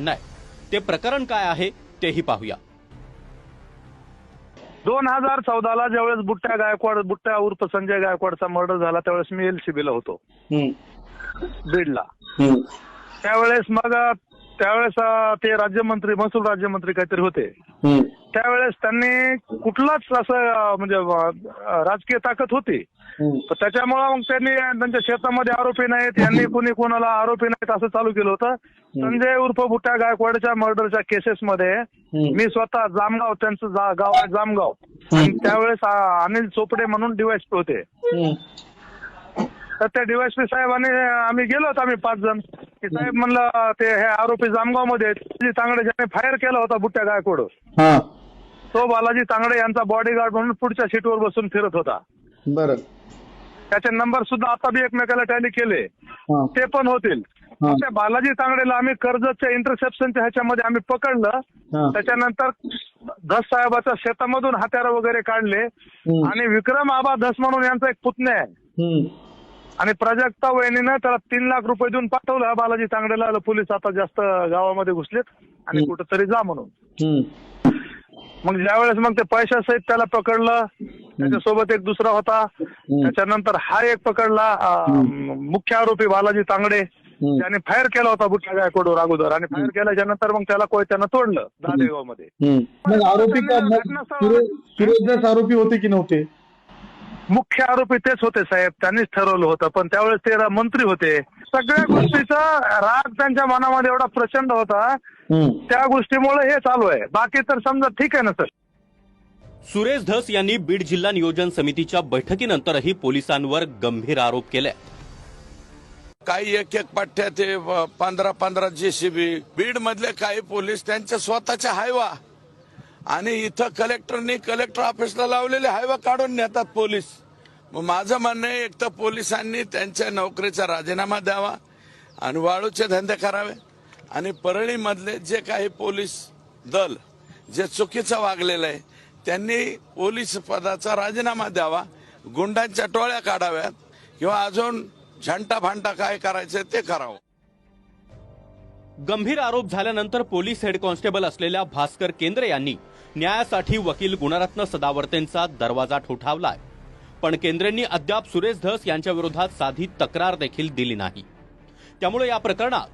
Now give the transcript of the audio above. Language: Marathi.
म्हणणं आहे. ते प्रकरण काय आहे तेही पाहूया. दोन हजार चौदाला ज्यावेळेस बुट्ट्या गायकवाड बुट्ट्या उर्फ संजय गायकवाडचा मर्डर झाला त्यावेळेस मी एलसीबीला होतो. बीडला. त्यावेळेस मग त्यावेळेस ते राज्यमंत्री महसूल राज्यमंत्री काहीतरी होते. त्यावेळेस त्यांनी कुठलाच असं म्हणजे राजकीय ताकद होती. तर त्याच्यामुळं मग त्यांनी त्यांच्या शेतामध्ये आरोपी नाहीत यांनी कुणी कोणाला आरोपी नाहीत असं चालू केलं होतं. संजय उर्फ बुट्ट्या गायकवाडच्या मर्डरच्या केसेसमध्ये मी स्वतः जामगाव त्यांचं गाव आहे जामगाव. आणि त्यावेळेस अनिल चोपडे म्हणून डिवायस होते. तर त्या डीवायसपी साहेबांनी आम्ही गेलो होतो आम्ही पाच जण. की साहेब म्हणलं ते हे आरोपी जामगावमध्ये तांगडे ज्याने फायर केला होता बुट्ट्या गायकवाड तो बालाजी तांगडे यांचा बॉडीगार्ड म्हणून पुढच्या सीटवर बसून फिरत होता बर त्याचे नंबर सुद्धा आता बी एकमेकाला टॅली केले हा ते पण होतील हा. त्या बालाजी तांगडेला आम्ही कर्जतच्या इंटरसेप्शनच्या ह्याच्यामध्ये आम्ही पकडलं हा. त्याच्यानंतर धस साहेबाच्या शेतामधून हत्यारं वगैरे काढले हम्म. आणि विक्रम आबा धस म्हणून यांचा एक पुतण्या आहे हम्म. आणि प्राजक्ता वहिनीनं त्याला तीन लाख रुपये देऊन पाठवलं बालाजी तांगडेला पोलीस आता जास्त गावामध्ये घुसलेत आणि हम्म. कुठेतरी जा म्हणून हम्म. मग ज्यावेळेस मग ते पैशासहित त्याला पकडलं त्याच्यासोबत एक दुसरा होता. त्याच्यानंतर हा एक पकडला मुख्य आरोपी बालाजी तांगडे. त्याने फायर केला होता बुट्टा गायकवाडवर अगोदर आणि फायर केल्याच्यानंतर मग त्याला कोयत्यानं तोडलं दादेगावमध्ये आरोपी होते की नव्हते? मुख्य आरोपी तेच होते साहेब. त्यांनीच ठरवलं होतं. पण त्यावेळेस ते मंत्री होते. सगळ्या गोष्टीचा राग त्यांच्या मनामध्ये एवढा प्रचंड होता. त्या गोष्टीमुळे हे चालू आहे. बाकी तर समजा ठीक आहे ना सर? सुरेश धस यांनी बीड जिल्हा नियोजन समितीच्या बैठकीनंतरही पोलिसांवर गंभीर आरोप केले. काही एक एक पठ्ठ्या ते पंधरा पंधरा जेसीबी. बीड मधले काही पोलीस त्यांच्या स्वतःच्या हायवा. आणि इथं कलेक्टरनी कलेक्टर ऑफिसला लावलेले हायवा काढून नेतात पोलीस. मग माझं म्हणणं आहे एक तर पोलिसांनी त्यांच्या नोकरीचा राजीनामा द्यावा आणि वाळूचे धंदे करावे. आणि परळीमधले जे काही पोलीस दल जे चुकीचं वागलेलं आहे त्यांनी पोलीस पदाचा राजीनामा द्यावा गुंडांच्या टोळ्या काढाव्यात किंवा अजून झंटा भांटा काय करायचं ते करावं. गंभीर आरोप झाल्यानंतर पोलीस हेड कॉन्स्टेबल असलेल्या भास्कर केंद्रे यांनी न्यायासाठी वकील गुणरत्न सदावर्तेंचा दरवाजा ठोठावलाय. पण केंद्रेंनी अद्याप सुरेश धस यांच्या विरोधात साधी तक्रार देखील दिली नाही. त्यामुळे या प्रकरणात